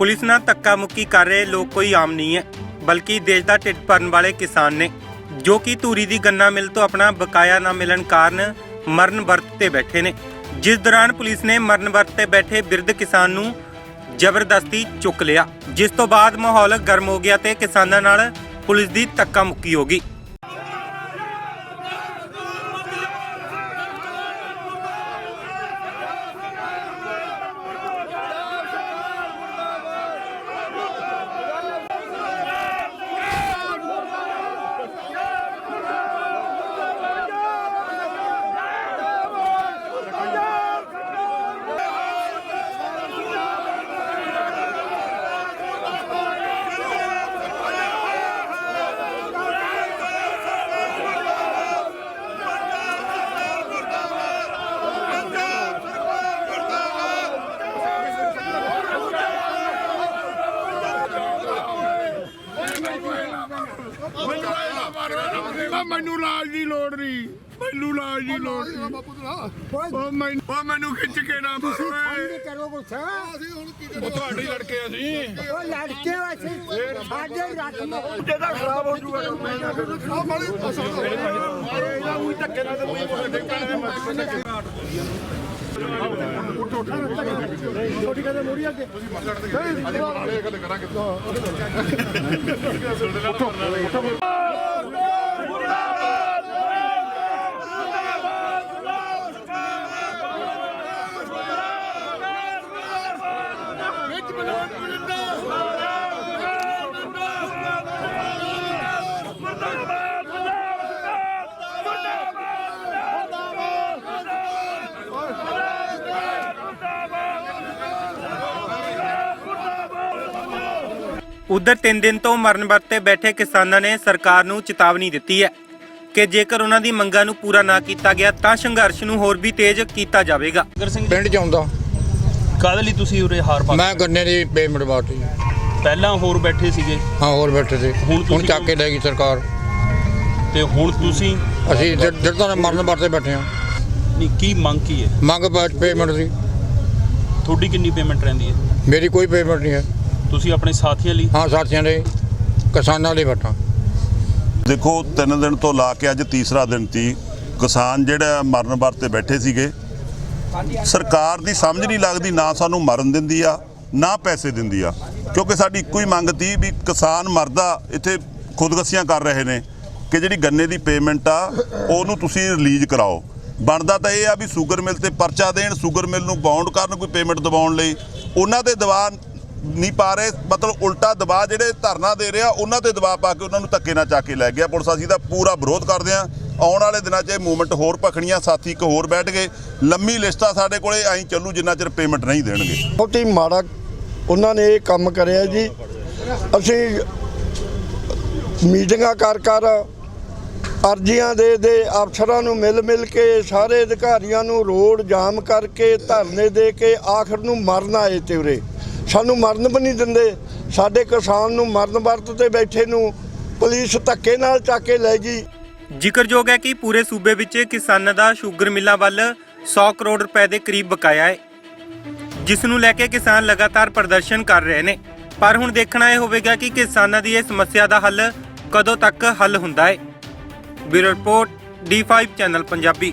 Police ਨਾਲ ਧੱਕਾ ਮੁੱਕੀ ਕਰ ਰਹੇ ਲੋਕ ਕੋਈ ਆਮ ਨਹੀਂ ਹੈ, ਬਲਕਿ ਦੇਸ਼ ਦਾ ਢਿੱਡ ਭਰਨ ਵਾਲੇ ਕਿਸਾਨ ਨੇ, ਜੋ ਕਿ ਧੂਰੀ ਦੀ ਗੰਨਾ ਮਿਲ ਤੋਂ ਆਪਣਾ ਬਕਾਇਆ ਨਾ ਮਿਲਣ ਕਾਰਨ ਮਰਨ ਵਰਤ ਤੇ ਬੈਠੇ ਨੇ। ਜਿਸ ਦੌਰਾਨ ਪੁਲਿਸ ਨੇ ਮਰਨ ਵਰਤ ਤੇ ਬੈਠੇ ਬਿਰਧ ਕਿਸਾਨ ਨੂੰ ਜ਼ਬਰਦਸਤੀ ਚੁੱਕ ਲਿਆ, ਜਿਸ ਤੋਂ ਬਾਅਦ ਮਾਹੌਲ ਗਰਮ ਹੋ ਗਿਆ ਤੇ ਕਿਸਾਨਾਂ ਨਾਲ ਪੁਲਿਸ ਦੀ ਧੱਕਾ ਮੁੱਕੀ ਹੋ ਗਈ। ਮੈਨੂੰ ਲਾਜ ਦੀ ਲੋੜ ਨਹੀਂ। ਮੈਨੂੰ ਲਾਜ ਦੀ ਲੋੜ ਨਹੀਂ। ਉਹ ਮੈਨੂੰ ਉਹ ਮੈਨੂੰ ਖਿੱਚ ਕੇ ਨਾ ਮਾਰੋ। ਕਰੋ ਗੁੱਸਾ ਉਹ ਤੁਹਾਡੇ ਲੜਕੇ ਅਸੀਂ ਉਹ ਲੜਕੇ ਵਾਸੀ ਸਾਡੇ ਰੱਖ ਲੋ ਜਿਹਦਾ ਖਰਾਬ ਹੋ ਜੂਗਾ। ਝੂਠਾ ਰੱਖਿਆ ਛੋਟੀ ਕਹਿੰਦੇ ਮੋੜੀ ਅੱਗੇ ਤੁਸੀਂ ਮਸੜ ਦੇ ਅਜੇ ਮਾਰੇ ਗੱਲ ਕਰਾਂਗੇ ਉੱਠੋ ਉੱਠੋ Come on, come on. ਉਧਰ 3 ਦਿਨ ਤੋਂ ਮਰਨ ਵਰਤ ਤੇ ਬੈਠੇ ਕਿਸਾਨਾਂ ਨੇ ਸਰਕਾਰ ਨੂੰ ਚੇਤਾਵਨੀ ਦਿੱਤੀ ਹੈ ਕਿ ਜੇਕਰ ਉਹਨਾਂ ਦੀ ਮੰਗਾਂ ਨੂੰ ਪੂਰਾ ਨਾ ਕੀਤਾ ਗਿਆ ਤਾਂ ਸੰਘਰਸ਼ ਨੂੰ ਹੋਰ ਵੀ ਤੇਜ਼ ਕੀਤਾ ਜਾਵੇਗਾ। ਪਿੰਡ ਚ ਆਉਂਦਾ। ਕਾਹਦੇ ਲਈ ਤੁਸੀਂ ਉਰੇ ਹਾਰ ਪਾ ਮੈਂ ਗੰਨੇ ਦੀ ਪੇਮੈਂਟ ਬਾਟੀ। ਪਹਿਲਾਂ ਹੋਰ ਬੈਠੇ ਸੀਗੇ। ਹਾਂ ਹੋਰ ਬੈਠੇ ਸੀ। ਹੁਣ ਚੱਕ ਕੇ ਲੈ ਗਈ ਸਰਕਾਰ। ਤੇ ਹੁਣ ਤੁਸੀਂ ਅਸੀਂ ਜਿਹੜਾ ਤਾਂ ਮਰਨ ਵਰਤੇ ਬੈਠੇ ਹਾਂ। ਨਹੀਂ ਕੀ ਮੰਗ ਕੀ ਹੈ? ਮੰਗ ਪੇਮੈਂਟ ਦੀ। ਤੁਹਾਡੀ ਕਿੰਨੀ ਪੇਮੈਂਟ ਰਹਿੰਦੀ ਹੈ? ਮੇਰੀ ਕੋਈ ਪੇਮੈਂਟ ਨਹੀਂ ਹੈ। ਤੁਸੀਂ ਆਪਣੇ ਸਾਥੀਆਂ ਲਈ? ਹਾਂ ਸਾਥੀਆਂ ਦੇ ਕਿਸਾਨਾਂ ਲਈ ਬੈਠਾ। ਦੇਖੋ ਤਿੰਨ ਦਿਨ ਤੋਂ ਲਾ ਕੇ ਅੱਜ ਤੀਸਰਾ ਦਿਨ ਤੀ ਕਿਸਾਨ ਜਿਹੜਾ ਮਰਨ ਵਰਤੇ ਬੈਠੇ ਸੀਗੇ। ਸਰਕਾਰ ਦੀ ਸਮਝ ਨਹੀਂ ਲੱਗਦੀ ਨਾ ਸਾਨੂੰ ਮਰਨ ਦਿੰਦੀ ਆ ਨਾ ਪੈਸੇ ਦਿੰਦੀ ਆ। ਕਿਉਂਕਿ ਸਾਡੀ ਇੱਕੋ ਹੀ ਮੰਗ ਤੀ ਵੀ ਕਿਸਾਨ ਮਰਦਾ ਇੱਥੇ ਖੁਦਕਸ਼ੀਆਂ ਕਰ ਰਹੇ ਨੇ ਕਿ ਜਿਹੜੀ ਗੰਨੇ ਦੀ ਪੇਮੈਂਟ ਆ ਉਹਨੂੰ ਤੁਸੀਂ ਰਿਲੀਜ਼ ਕਰਾਓ। ਬਣਦਾ ਤਾਂ ਇਹ ਆ ਵੀ ਸ਼ੂਗਰ ਮਿਲ ਤੇ ਪਰਚਾ ਦੇਣ ਸ਼ੂਗਰ ਮਿਲ ਨੂੰ ਬਾਉਂਡ ਕਰਨ ਕੋਈ ਪੇਮੈਂਟ ਦਿਵਾਉਣ ਲਈ। ਉਹਨਾਂ ਤੇ ਦਬਾਅ ਨਹੀਂ ਪਾ ਰਹੇ, ਮਤਲਬ ਉਲਟਾ ਦਬਾਅ ਜਿਹੜੇ ਧਰਨਾ ਦੇ ਰਿਹਾ ਉਹਨਾਂ ਤੇ ਦਬਾਅ ਪਾ ਕੇ ਉਹਨਾਂ ਨੂੰ ਧੱਕੇ ਨਾਲ ਚੱਕ ਕੇ ਲੈ ਗਿਆ ਪੁਲਿਸ ਅਸੀਂ ਦਾ ਪੂਰਾ ਵਿਰੋਧ ਕਰਦੇ ਆ। ਆਉਣ ਵਾਲੇ ਦਿਨਾਂ 'ਚ ਇਹ ਮੂਵਮੈਂਟ ਹੋਰ ਭਖਣੀਆਂ, ਸਾਥੀ ਇੱਕ ਹੋਰ ਬੈਠ ਗਏ। ਲੰਮੀ ਲਿਸਟ ਆ ਸਾਡੇ ਕੋਲੇ, ਐਂ ਚੱਲੂ ਜਿੰਨਾ ਚਿਰ ਪੇਮੈਂਟ ਨਹੀਂ ਦੇਣਗੇ। ਬਹੁਤ ਹੀ ਮਾੜਾ ਉਹਨਾਂ ਨੇ ਇਹ ਕੰਮ ਕਰਿਆ ਜੀ। ਅਸੀਂ ਮੀਟਿੰਗਾਂ ਕਰ ਕਰ ਅਰਜ਼ੀਆਂ ਦੇ ਦੇ ਅਫਸਰਾਂ ਨੂੰ ਮਿਲ ਮਿਲ ਕੇ ਸਾਰੇ ਅਧਿਕਾਰੀਆਂ ਨੂੰ ਰੋਡ ਜਾਮ ਕਰਕੇ ਧਰਨੇ ਦੇ ਕੇ ਆਖਰ ਨੂੰ ਮਰਨ ਆਏ ਤੇ ਉਰੇ ਸਾਨੂੰ ਮਰਨ ਵੀ ਨਹੀਂ ਦਿੰਦੇ। ਸਾਡੇ ਕਿਸਾਨ ਨੂੰ ਮਰਨ ਵਰਤ ਤੇ ਬੈਠੇ ਨੂੰ ਪੁਲਿਸ ਧੱਕੇ ਨਾਲ ਚੱਕ ਕੇ ਲੈ ਗਈ। ਜ਼ਿਕਰਯੋਗ ਹੈ ਕਿ ਪੂਰੇ ਸੂਬੇ ਵਿੱਚ ਕਿਸਾਨਾਂ ਦਾ ਸ਼ੂਗਰ ਮਿੱਲਾਂ ਵੱਲ 100 ਕਰੋੜ ਰੁਪਏ ਦੇ ਕਰੀਬ ਬਕਾਇਆ ਹੈ, ਜਿਸ ਨੂੰ ਲੈ ਕੇ ਕਿਸਾਨ ਲਗਾਤਾਰ ਪ੍ਰਦਰਸ਼ਨ ਕਰ ਰਹੇ ਨੇ। ਪਰ ਹੁਣ ਦੇਖਣਾ ਇਹ ਹੋਵੇਗਾ ਕਿ ਕਿਸਾਨਾਂ ਦੀ ਇਹ ਸਮੱਸਿਆ ਦਾ ਹੱਲ ਕਦੋਂ ਤੱਕ ਹੱਲ ਹੁੰਦਾ ਹੈ। Bureau report D5 channel Punjabi.